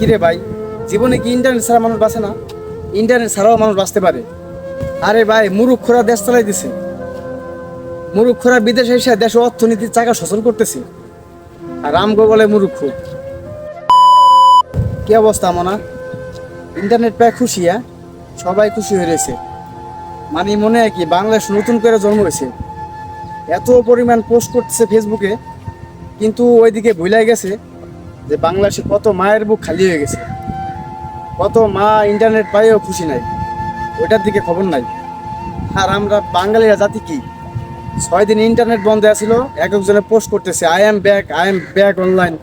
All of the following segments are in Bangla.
কিরে ভাই? জীবনে কি ইন্টারনেট ছাড়া মানুষ বাঁচে না? ইন্টারনেট ছাড়াও মানুষ বাঁচতে পারে। আরে ভাই, মুরুক্ষরা দেশ চালাই দিছে। মুরুক্ষরা বিদেশে এসে দেশে অর্থনীতির চাকা সচল করতেছে। আর আমগো বলে মুরুক্ষ। কি অবস্থা, মনা? ইন্টারনেট পেয়ে খুশি হ্যাঁ? সবাই খুশি হয়ে রয়েছে। মানে মনে হয় কি, বাংলাদেশ নতুন করে জন্ম হয়েছে। এত পরিমাণ পোস্ট করতেছে ফেসবুকে কিন্তু ওইদিকে ভুলে গেছে। যে বাংলাদেশে কত মায়ের বুক খালি হয়ে গেছে। কত মা ইন্টারনেট পাইও খুশি নাই। ওইটার দিকে খবর নাই। আর আমরা বাঙালিরা জাতি কি? ছয় দিন ইন্টারনেট বন্ধ আছিল, এক একজনে পোস্ট করতেছে I am back I am back online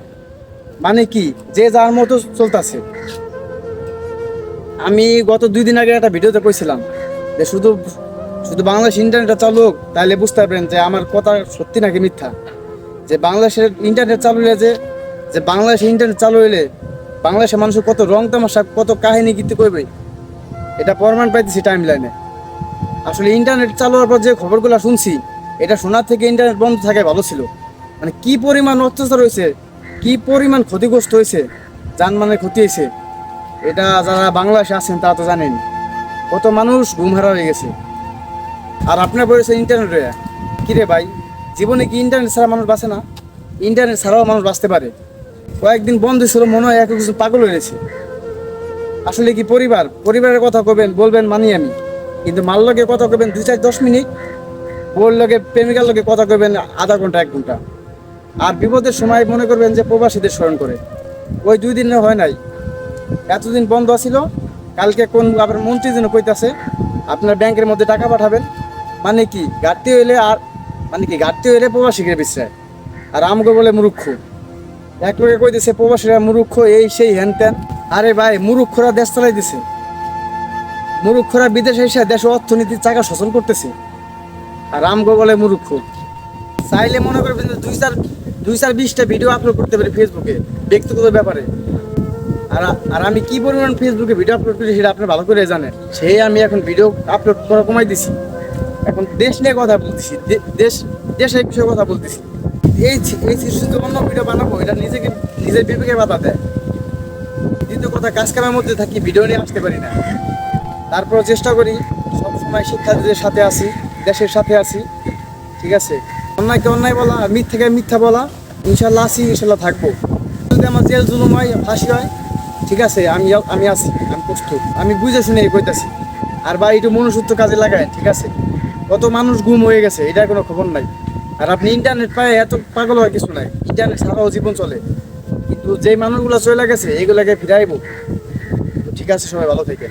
মানে কি? যে যার মতো চলতেছে। আমি গত দুই দিন আগে একটা ভিডিওতে কইছিলাম যে শুধু শুধু বাংলাদেশ ইন্টারনেটটা চালু হোক তাহলে বুঝতে পারবেন যে আমার কথা সত্যি নাকি মিথ্যা। যে বাংলাদেশের ইন্টারনেট চালু হলে যে যে বাংলাদেশে ইন্টারনেট চালু হইলে বাংলাদেশের মানুষের কত রং তামাশা, কত কাহিনী কিন্তু করবে এটা প্রমাণ পাইতেছি টাইম লাইনে আসলে ইন্টারনেট চালু হওয়ার পর যে খবরগুলো শুনছি, এটা শোনার থেকে ইন্টারনেট বন্ধ থাকাই ভালো ছিল। মানে কি পরিমাণ অত্যাচার হয়েছে কি পরিমাণ ক্ষতিগ্রস্ত হয়েছে যানবাহনের ক্ষতি হয়েছে এটা যারা বাংলাদেশে আছেন তারা তো জানেন। কত মানুষ ঘুম হারা হয়ে গেছে। আর আপনার বলেছে ইন্টারনেট কিরে ভাই, জীবনে কি ইন্টারনেট ছাড়া মানুষ বাঁচে না? ইন্টারনেট ছাড়াও মানুষ বাঁচতে পারে। কয়েকদিন বন্ধ ছিল, মনে হয় একজন পাগল হয়েছে আসলে কি পরিবার? পরিবারের কথা কবেন, বলবেন মানি আমি। কিন্তু মার লগে কথা কবেন দুই চার দশ মিনিট বোর লগে, প্রেমিকার লগে কথা কবেন আধা ঘণ্টা, এক ঘণ্টা। আর বিপদের সময় মনে করবেন যে প্রবাসীদের স্মরণ করে। ওই দুই দিনে হয় নাই। এতদিন বন্ধ ছিল, কালকে কোন আবার মন্ত্রী যেন কইতাছে, আপনার ব্যাংকের মধ্যে টাকা পাঠাবেন। মানে কি, ঘাটতি হইলে আর মানে কি, ঘাটতি হইলে প্রবাসীকে বিশ্রায়। আর আমগো বলে মুরুক্ষ এক লোকে কইতেছে প্রবাসীরা মুরুক্ষ, এই সেই হ্যান ত্যান। আরে ভাই, মুরুক্ষরা দেশ চালাই দিছে। মুরুক্ষরা বিদেশে এসে দেশে অর্থনীতির চাকা সচল করতেছে। আর আমগো বলে মুরুক্ষ। চাইলে মনে করবেন দুই চার দুই চার বিশটা ভিডিও আপলোড করতে পারি ফেসবুকে ব্যক্তিগত ব্যাপারে। আর আর আমি কি পরিমাণ ফেসবুকে ভিডিও আপলোড করি সেটা আপনি ভালো করে জানেন। সেই আমি এখন ভিডিও আপলোড করা কমাই দিছি। এখন দেশ নিয়ে কথা বলতেছি দেশ, দেশের বিষয়ে কথা বলতেছি। এই এই শিশুতে অন্য ভিডিও বানাবো, এটা নিজেকে, নিজের বিবেকে বাধা দেয়। দ্বিতীয় কথা, কাজ কামের মধ্যে থাকি, ভিডিও নিয়ে আসতে পারি না। তারপর চেষ্টা করি, সবসময় শিক্ষার্থীদের সাথে আছি, দেশের সাথে আছি, ঠিক আছে? অন্যায়কে অন্যায় বলা, মিথ্যাকে মিথ্যা বলা, ইনশাল্লাহ আছি, ইনশাল্লাহ থাকব। যদি আমার জেল জুলুম হয়, ফাঁসি হয়, ঠিক আছে, আমি আমি আছি, আমি প্রস্তুত। আমি বুঝেছি না, এই কইতাছি। আর বা একটু মনুষ্যত্ব কাজে লাগায়, ঠিক আছে? কত মানুষ গুম হয়ে গেছে, এটার কোনো খবর নাই। আর আপনি ইন্টারনেট পায় এত পাগল হয় কিছু নাই। ইন্টারনেট ছাড়াও জীবন চলে। কিন্তু যেই মানুষগুলো চলে গেছে, এইগুলাকে ফিরাইব। ঠিক আছে, সবাই ভালো থেকে